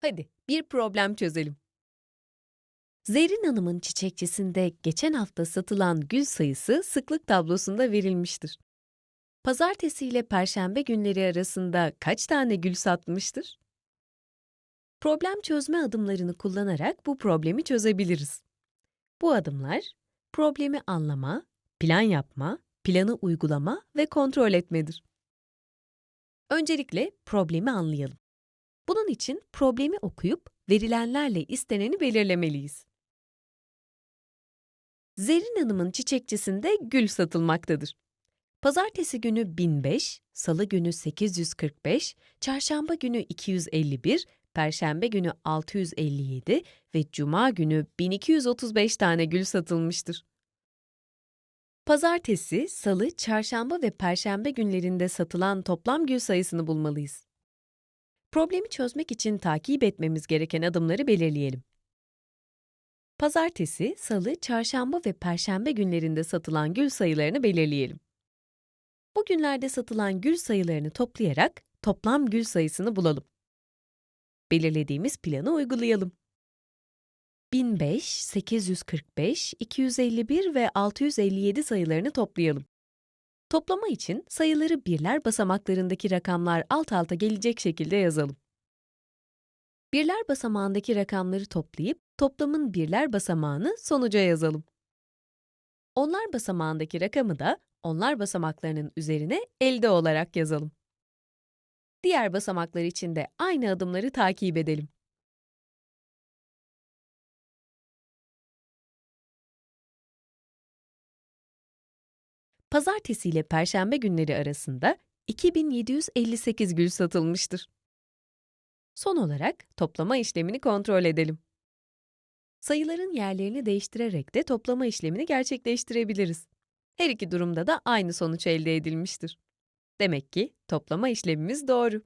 Hadi bir problem çözelim. Zerrin Hanım'ın çiçekçisinde geçen hafta satılan gül sayısı sıklık tablosunda verilmiştir. Pazartesi ile perşembe günleri arasında kaç tane gül satmıştır? Problem çözme adımlarını kullanarak bu problemi çözebiliriz. Bu adımlar, problemi anlama, plan yapma, planı uygulama ve kontrol etmedir. Öncelikle problemi anlayalım. Bunun için problemi okuyup verilenlerle isteneni belirlemeliyiz. Zerrin Hanım'ın çiçekçisinde gül satılmaktadır. Pazartesi günü 1005, salı günü 845, çarşamba günü 251, perşembe günü 657 ve cuma günü 1235 tane gül satılmıştır. Pazartesi, salı, çarşamba ve perşembe günlerinde satılan toplam gül sayısını bulmalıyız. Problemi çözmek için takip etmemiz gereken adımları belirleyelim. Pazartesi, salı, çarşamba ve perşembe günlerinde satılan gül sayılarını belirleyelim. Bu günlerde satılan gül sayılarını toplayarak toplam gül sayısını bulalım. Belirlediğimiz planı uygulayalım. 1005, 845, 251 ve 657 sayılarını toplayalım. Toplama için sayıları birler basamaklarındaki rakamlar alt alta gelecek şekilde yazalım. Birler basamağındaki rakamları toplayıp toplamın birler basamağını sonuca yazalım. Onlar basamağındaki rakamı da onlar basamaklarının üzerine elde olarak yazalım. Diğer basamaklar için de aynı adımları takip edelim. Pazartesi ile Perşembe günleri arasında 2758 gül satılmıştır. Son olarak toplama işlemini kontrol edelim. Sayıların yerlerini değiştirerek de toplama işlemini gerçekleştirebiliriz. Her iki durumda da aynı sonuç elde edilmiştir. Demek ki toplama işlemimiz doğru.